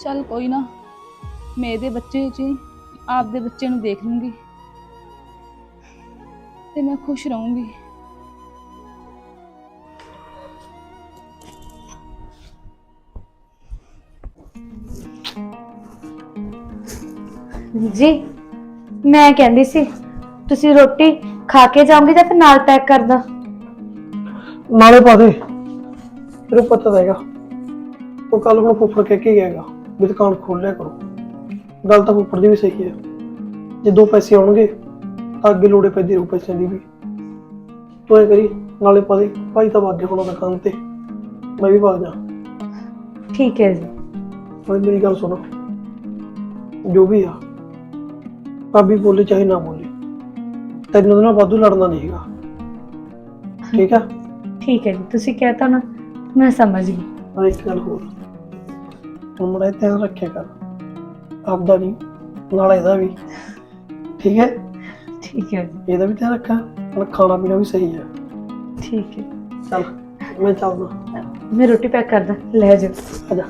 ਚੱਲ ਕੋਈ ਨਾ, ਮੈਂ ਇਹਦੇ ਬੱਚੇ 'ਚ ਹੀ ਆਪਦੇ ਬੱਚੇ ਨੂੰ ਦੇਖ ਲੂੰਗੀ। ਤੇ ਮੈਂ ਖੁਸ਼ ਰਹੂੰਗੀ। ਜੀ, ਮੈਂ ਕਹਿੰਦੀ ਸੀ, ਤੁਸੀਂ ਰੋਟੀ ਖਾ ਕੇ ਜਾਓਗੇ ਜਾਂ ਫਿਰ ਨਾਲ ਪੈਕ ਕਰਦਾ ਨਾਲੇ ਪਾ ਦੇ। ਤੈਨੂੰ ਪਤਾ ਤਾਂ ਹੈਗਾ। ਉਹ ਕੱਲ ਹੁਣ ਫੁੱਫੜ ਕਹਿ ਕੇ ਗਿਆਗਾ ਵੀ ਦੁਕਾਨ ਖੋਲ ਲਿਆ ਕਰੋ। ਗੱਲ ਤਾਂ ਫੁੱਫੜ ਦੀ ਵੀ ਸਹੀ ਹੈ। ਜੇ ਦੋ ਪੈਸੇ ਆਉਣਗੇ ਤਾਂ ਅੱਗੇ ਲੋੜੇ ਪੈਦੀ ਰਹੂ ਪੈਸਿਆਂ ਦੀ ਵੀ। ਤੂੰ ਐ ਕਰੀ ਨਾਲੇ ਪਾ ਦੇ। ਭਾਈ ਤਾਂ ਵਾਗੇ ਹੁਣ ਦੁਕਾਨ ਤੇ। ਮੈਂ ਵੀ ਭਾਗ ਜਾ। ਠੀਕ ਹੈ ਜੀ। ਓਏ ਮੇਰੀ ਗੱਲ ਸੁਣੋ। ਜੋ ਵੀ ਆ ਭਾਬੀ ਬੋਲੇ ਚਾਹੇ ਨਾ ਬੋਲੇ। ਤੈਨੂੰ ਉਹਦੇ ਨਾਲ ਵਾਧੂ ਲੜਨਾ ਨਹੀਂ ਹੈਗਾ। ਠੀਕ ਆ? ਠੀਕ ਹੈ ਜੀ ਤੁਸੀਂ ਕਹਿਤਾ ਨਾ ਮੈਂ ਸਮਝ ਗਈ। ਔਰ ਇੱਕ ਗੱਲ ਹੋਰ। ਹੁਣ ਮੜਾ ਧਿਆਨ ਰੱਖਿਆ ਕਰ। ਆਪਦਾ ਨਹੀਂ ਨਾਲ ਇਹਦਾ ਵੀ। ਠੀਕ ਹੈ? ਠੀਕ ਹੈ ਜੀ। ਇਹਦਾ ਵੀ ਧਿਆਨ ਰੱਖਾ ਨਾਲ ਖਾਣਾ ਪੀਣਾ ਵੀ ਸਹੀ ਹੈ। ਠੀਕ ਹੈ। ਚੱਲ ਮੈਂ ਚੱਲਦਾ। ਮੈਂ ਰੋਟੀ ਪੈਕ ਕਰਦਾ ਲੈ ਜਾਓ। ਆ ਜਾ।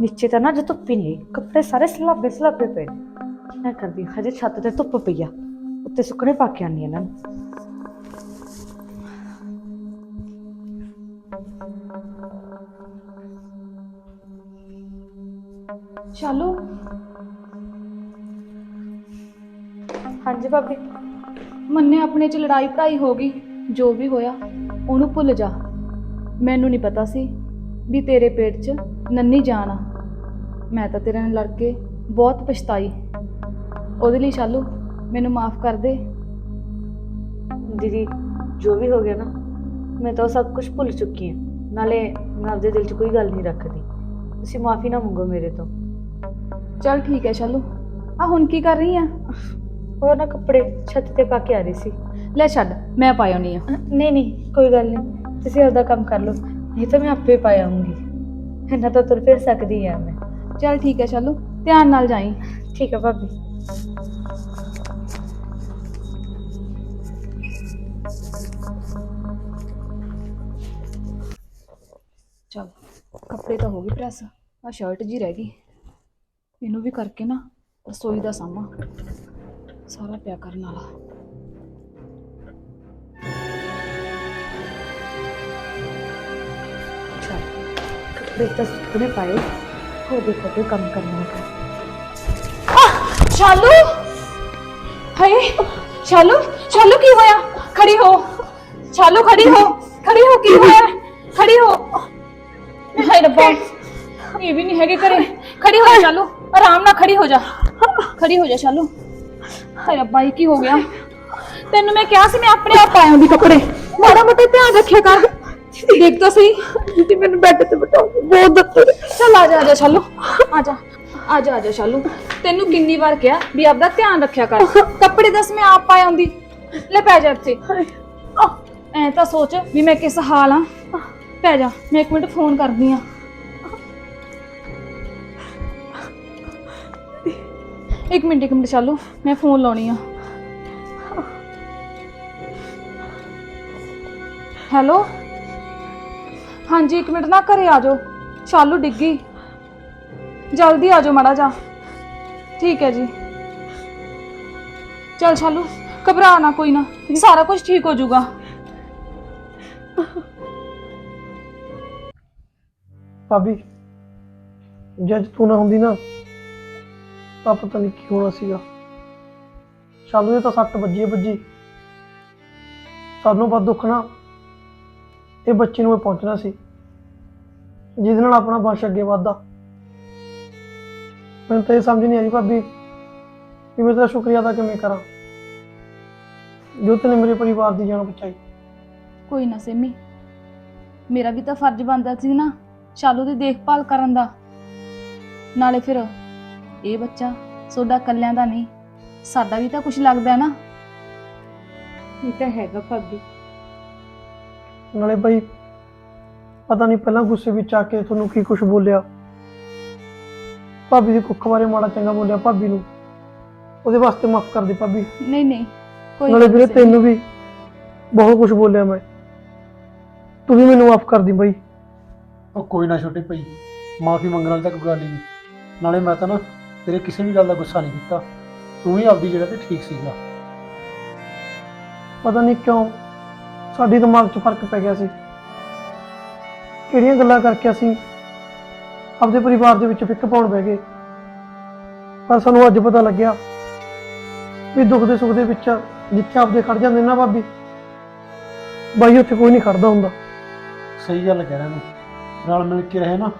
ਨੀਚੇ ਤਾਂ ਨਾ ਜੇ ਧੁੱਪ ਹੀ ਨਹੀਂ ਕੱਪੜੇ ਸਾਰੇ ਸਲਾਬੇ ਸਲਾਬੇ ਪਏ ਨੇ। ਮੈਂ ਕਰਦੀ ਹਾਂ, ਹਜੇ ਛੱਤ ਤੇ ਧੁੱਪ ਪਈ ਆ। ਉੱਤੇ ਸੁੱਕਣੇ ਪਾ ਕੇ ਆਨੀ ਇਹਨਾਂ ਨੂੰ। ਚਲੋ। ਹਾਂਜੀ ਭਾਬੀ। ਮੰਨੇ ਆਪਣੇ ਚ ਲੜਾਈ ਪੜਾਈ ਹੋ ਗਈ। ਜੋ ਵੀ ਹੋਇਆ ਉਹਨੂੰ ਭੁੱਲ ਜਾ। ਮੈਨੂੰ ਨਹੀਂ ਪਤਾ ਸੀ। ਵੀ ਤੇਰੇ ਪੇਟ 'ਚ ਨੰਨੀ ਜਾਨ ਆ। ਮੈਂ ਤਾਂ ਤੇਰੇ ਨਾਲ ਲੜ ਕੇ ਬਹੁਤ ਪਛਤਾਈ। ਉਹਦੇ ਲਈ ਸ਼ਾਲੂ ਮੈਨੂੰ ਮਾਫ ਕਰ ਦੇ। ਦੀਦੀ ਜੋ ਵੀ ਹੋ ਗਿਆ ਨਾ ਮੈਂ ਤਾਂ ਉਹ ਸਭ ਕੁਝ ਭੁੱਲ ਚੁੱਕੀ ਹਾਂ। ਨਾਲੇ ਮੈਂ ਆਪਦੇ ਦਿਲ 'ਚ ਕੋਈ ਗੱਲ ਨਹੀਂ ਰੱਖਦੀ। ਤੁਸੀਂ ਮਾਫੀ ਨਾ ਮੰਗੋ ਮੇਰੇ ਤੋਂ। ਚਲ ਠੀਕ ਹੈ ਸ਼ਾਲੂ। ਆ ਹੁਣ ਕੀ ਕਰ ਰਹੀ ਆ? ਹੋਰ ਨਾ ਕੱਪੜੇ ਛੱਤ ਤੇ ਪਾ ਕੇ ਆ ਰਹੀ ਸੀ। ਲੈ ਛੱਡ ਮੈਂ ਪਾਇਆ ਨਹੀਂ ਆ। ਨਹੀਂ ਨਹੀਂ ਕੋਈ ਗੱਲ ਨਹੀਂ। ਤੁਸੀਂ ਆਪਦਾ ਕੰਮ ਕਰ ਲਓ। ਨਹੀਂ ਤਾਂ ਮੈਂ ਆਪੇ ਪਾ ਆਉਂਗੀ। ਇਹਨਾਂ ਤਾਂ ਤੁਰ ਫਿਰ ਸਕਦੀ ਆ ਮੈਂ। ਚਲ ਠੀਕ ਹੈ ਸ਼ਾਲੂ, ਧਿਆਨ ਨਾਲ ਜਾਈ। ਠੀਕ ਹੈ ਭਾਬੀ। ਚਲ, ਕੱਪੜੇ ਤਾਂ ਹੋ ਗਏ ਪ੍ਰੈਸ। ਆ ਸ਼ਰਟ ਜੀ ਰਹਿ ਗਈ। ਇਹਨੂੰ ਵੀ ਕਰਕੇ ਨਾ ਰਸੋਈ ਦਾ ਸਾਹਮਣਾ ਸਾਰਾ ਪਿਆ ਕਰਨ ਵਾਲਾ। ਕੱਪੜੇ ਤਾਂ ਸੁੱਕਣੇ ਪਾਏ ਹੋ ਦੇਖੋ ਕੋਈ ਕੰਮ ਕਰਨਾ ਹੈ ਸ਼ਾਲੂ ਹਾਏ ਸ਼ਾਲੂ ਸ਼ਾਲੂ ਕੀ ਹੋਇਆ ਖੜੀ ਹੋ ਸ਼ਾਲੂ ਖੜੀ ਹੋ ਖੜੀ ਹੋ ਕੀ ਹੋਇਆ ਖੜੀ ਹੋ ਹਾਏ ਰੱਬਾ ਇਹ ਵੀ ਨਹੀਂ ਹੈਗੇ ਘਰੇ ਖੜੀ ਹੋ ਜਾ ਸ਼ਾਲੂ ਆਰਾਮ ਨਾਲ ਖੜੀ ਹੋ ਜਾ ਖੜੀ ਹੋ ਜਾ ਸ਼ਾਲੂ ਹਾਏ ਰੱਬਾ ਇਹ ਕੀ ਹੋ ਗਿਆ ਤੈਨੂੰ ਮੈਂ ਕਿਹਾ ਸੀ ਮੈਂ ਆਪਣੇ ਆਪ ਪਾਇਆ ਦੀ ਕੱਪੜੇ ਮਾੜਾ ਮੋਟਾ ਧਿਆਨ ਰੱਖਿਆ ਕਰ ਦੇਖ ਤਾਂ ਸਹੀ? ਜੀ ਮੈਨੂੰ ਬੈੱਡ ਤੇ ਬਿਠਾਓ ਬਹੁਤ ਦਰਦ ਚੱਲ ਆ ਜਾ ਆ ਜਾ ਸ਼ਾਲੂ ਆ ਜਾ ਆ ਜਾ ਆ ਜਾ ਸ਼ਾਲੂ ਤੈਨੂੰ ਕਿੰਨੀ ਵਾਰ ਕਿਹਾ ਵੀ ਆਪਦਾ ਧਿਆਨ ਰੱਖਿਆ ਕਰ। ਕੱਪੜੇ ਦੱਸ ਮੈਂ ਆਪ ਪਾਇਆ ਹੁੰਦੀ ਲੈ ਪੈ ਜਾ ਇੱਥੇ। ਐ ਤਾਂ ਸੋਚ ਵੀ ਮੈਂ ਕਿਸ ਹਾਲ ਆ। ਪੈ ਜਾ ਮੈਂ ਇੱਕ ਮਿੰਟ ਫੋਨ ਕਰਦੀ ਆ। ਇੱਕ ਮਿੰਟ ਇੱਕ ਮਿੰਟ ਚਾਲੂ ਮੈਂ ਫੋਨ ਲਾਉਣੀ ਆ। ਹੈਲੋ? ਹਾਂਜੀ, ਇੱਕ ਮਿੰਟ ਨਾ ਘਰੇ ਆ ਜਾਓ। ਸ਼ਾਲੂ ਡਿੱਗੀ। ਜਲਦੀ ਆ ਜਾਓ ਮਾੜਾ ਜਾ। ਠੀਕ ਹੈ ਜੀ। ਚਲ ਸ਼ਾਲੂ ਘਬਰਾ ਨਾ ਕੋਈ ਨਾ। ਸਾਰਾ ਕੁਝ ਠੀਕ ਹੋ ਜਾਊਗਾ। ਭਾਬੀ ਜੇ ਤੂੰ ਨਾ ਹੁੰਦੀ ਨਾ, ਤਾਂ ਪਤਾ ਨਹੀਂ ਕੀ ਹੋਣਾ ਸੀਗਾ। ਸ਼ਾਲੂ ਇਹ ਤਾਂ ਸੱਟ ਵੱਜੀ ਵੱਜੀ। ਸਾਨੂੰ ਬਹੁਤ ਦੁੱਖ ਨਾ। ਇਹ ਬੱਚੇ ਨੂੰ ਇਹ ਪਹੁੰਚਣਾ ਸੀ। ਜਿਹਦੇ ਨਾਲ ਆਪਣਾ ਵੰਸ਼ ਅੱਗੇ ਵਧਦਾ। ਮੈਨੂੰ ਤਾਂ ਇਹ ਸਮਝ ਨਹੀਂ ਆ ਰਹੀ ਭਾਬੀ ਕਿ ਮੈਂ ਤੇਰਾ ਸ਼ੁਕਰੀਆ ਅਦਾ ਕਿਵੇਂ ਕਰਾਂ। ਜੋ ਤੈਨੇ ਮੇਰੇ ਪਰਿਵਾਰ ਦੀ ਜਾਨ ਬਚਾਈ। ਕੋਈ ਨਾ ਸੇਮੀ ਮੇਰਾ ਵੀ ਤਾਂ ਫਰਜ਼ ਬਣਦਾ ਸੀ ਨਾ ਸ਼ਾਲੂ ਦੀ ਦੇਖਭਾਲ ਕਰਨ ਦਾ। ਨਾਲੇ ਫਿਰ ਇਹ ਬੱਚਾ ਸੋਡਾ ਕੱਲਿਆਂ ਦਾ ਨਹੀਂ ਸਾਡਾ ਵੀ ਤਾਂ ਕੁਝ ਲੱਗਦਾ ਹੈ ਨਾ। ਇਹ ਤਾਂ ਹੈਗਾ ਭਾਬੀ। ਨਾਲੇ ਭਾਈ ਪਤਾ ਨਹੀਂ ਪਹਿਲਾਂ ਗੁੱਸੇ ਵਿੱਚ ਆ ਕੇ ਤੁਹਾਨੂੰ ਕੀ ਕੁਝ ਬੋਲਿਆ। ਭਾਬੀ ਦੀ ਕੁੱਖ ਬਾਰੇ ਮਾੜਾ ਚੰਗਾ ਬੋਲਿਆ ਭਾਬੀ ਨੂੰ। ਉਹਦੇ ਵਾਸਤੇ ਮਾਫ ਕਰ ਦੇ ਭਾਬੀ। ਨਹੀਂ ਨਹੀਂ ਕੋਈ ਨਾਲੇ ਵੀਰੇ ਨਹੀਂ। ਤੈਨੂੰ ਵੀ ਬਹੁਤ ਕੁਝ ਬੋਲਿਆ ਮੈਂ। ਤੂੰ ਵੀ ਮੈਨੂੰ ਮਾਫ ਕਰ ਦੀ ਬਾਈ। ਉਹ ਕੋਈ ਨਾ ਛੋਟੇ ਭਾਈ ਮਾਫੀ ਮੰਗਣ ਵਾਲੀ ਤਾਂ ਕੋਈ ਗੱਲ ਹੀ ਨਹੀਂ। ਨਾਲੇ ਮੈਂ ਤਾਂ ਨਾ ਤੇਰੇ ਕਿਸੇ ਵੀ ਗੱਲ ਦਾ ਗੁੱਸਾ ਨਹੀਂ ਕੀਤਾ। ਤੂੰ ਵੀ ਆਪਦੀ ਜਗ੍ਹਾ ਤੇ ਠੀਕ ਸੀਗਾ। ਪਤਾ ਨਹੀਂ ਕਿਉਂ ਸਾਡੇ ਦਿਮਾਗ 'ਚ ਫ਼ਰਕ ਪੈ ਗਿਆ ਸੀ। ਕਿਹੜੀਆਂ ਗੱਲਾਂ ਕਰਕੇ ਅਸੀਂ ਆਪਦੇ ਪਰਿਵਾਰ ਦੇ ਵਿੱਚ ਫਿੱਕ ਪਾਉਣ ਬਹਿ ਗਏ। ਪਰ ਸਾਨੂੰ ਅੱਜ ਪਤਾ ਲੱਗਿਆ ਵੀ ਦੁੱਖ ਦੇ ਸੁੱਖ ਦੇ ਵਿੱਚ ਜਿੱਥੇ ਆਪਦੇ ਖੜ ਜਾਂਦੇ ਨਾ ਭਾਬੀ ਬਾਈ ਉੱਥੇ ਕੋਈ ਨਹੀਂ ਖੜਦਾ ਹੁੰਦਾ। ਸਹੀ ਗੱਲ ਕਹਿ ਰਿਹਾ ਮੈਂ ਨਾਲ ਮਿਲ ਕੇ ਰਹੇ ਨਾ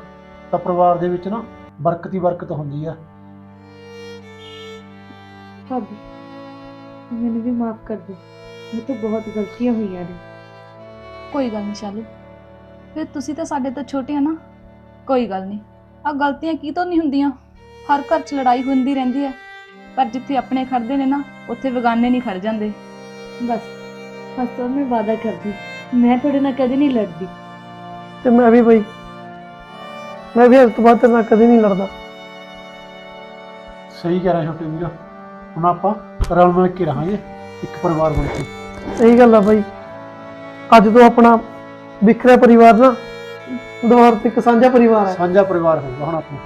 ਤਾਂ ਪਰਿਵਾਰ ਦੇ ਵਿੱਚ ਨਾ ਬਰਕਤ ਹੀ ਬਰਕਤ ਹੁੰਦੀ ਆ। ਭਾਬੀ ਮੈਨੂੰ ਵੀ ਮਾਫ ਕਰ ਦਿਓ। ਮੇਰੇ ਤੋਂ ਬਹੁਤ ਗਲਤੀਆਂ ਹੋਈਆਂ ਨੇ। ਕੋਈ ਗੱਲ ਨਹੀਂ ਸ਼ਾਲੂ। ਫਿਰ ਤੁਸੀਂ ਤਾਂ ਸਾਡੇ ਤੋਂ ਛੋਟੇ ਆ ਨਾ। ਕੋਈ ਗੱਲ ਨਹੀਂ। ਆ ਗਲਤੀਆਂ ਕੀ ਤੋਂ ਨਹੀਂ ਹੁੰਦੀਆਂ? ਹਰ ਘਰ 'ਚ ਲੜਾਈ ਹੁੰਦੀ ਰਹਿੰਦੀ ਹੈ। ਪਰ ਜਿੱਥੇ ਆਪਣੇ ਖੜਦੇ ਨੇ ਨਾ ਉੱਥੇ ਵਿਗਾਨੇ ਨਹੀਂ ਖੜ ਜਾਂਦੇ। ਬਸ ਬਸ ਤੋਂ ਮੈਂ ਵਾਅਦਾ ਕਰਦੀ। ਮੈਂ ਤੁਹਾਡੇ ਨਾਲ ਕਦੇ ਨਹੀਂ ਲੜਦੀ। ਤੇ ਮੈਂ ਵੀ ਬਈ ਮੈਂ ਵੀ ਅੱਜ ਤੋਂ ਬਾਅਦ ਤੇਰੇ ਨਾਲ ਕਦੇ ਨਹੀਂ ਲੜਦਾ। ਸਹੀ ਕਹਿ ਰਿਹਾ ਛੋਟੇ ਵੀਰ। ਹੁਣ ਆਪਾਂ ਰਲ ਮਿਲ ਕੇ ਰਹਾਂਗੇ ਇੱਕ ਪਰਿਵਾਰ ਬਣ ਕੇ। ਸਹੀ ਗੱਲ ਆ ਬਾਈ। ਅੱਜ ਤੋਂ ਆਪਣਾ ਵਿਖਰਿਆ ਪਰਿਵਾਰ ਨਾ, ਦੁਬਾਰਾ ਤੇ ਇੱਕ ਸਾਂਝਾ ਪਰਿਵਾਰ ਹੈ ਸਾਂਝਾ ਪਰਿਵਾਰ ਹੋਊਗਾ ਹੁਣ ਆਪਣਾ।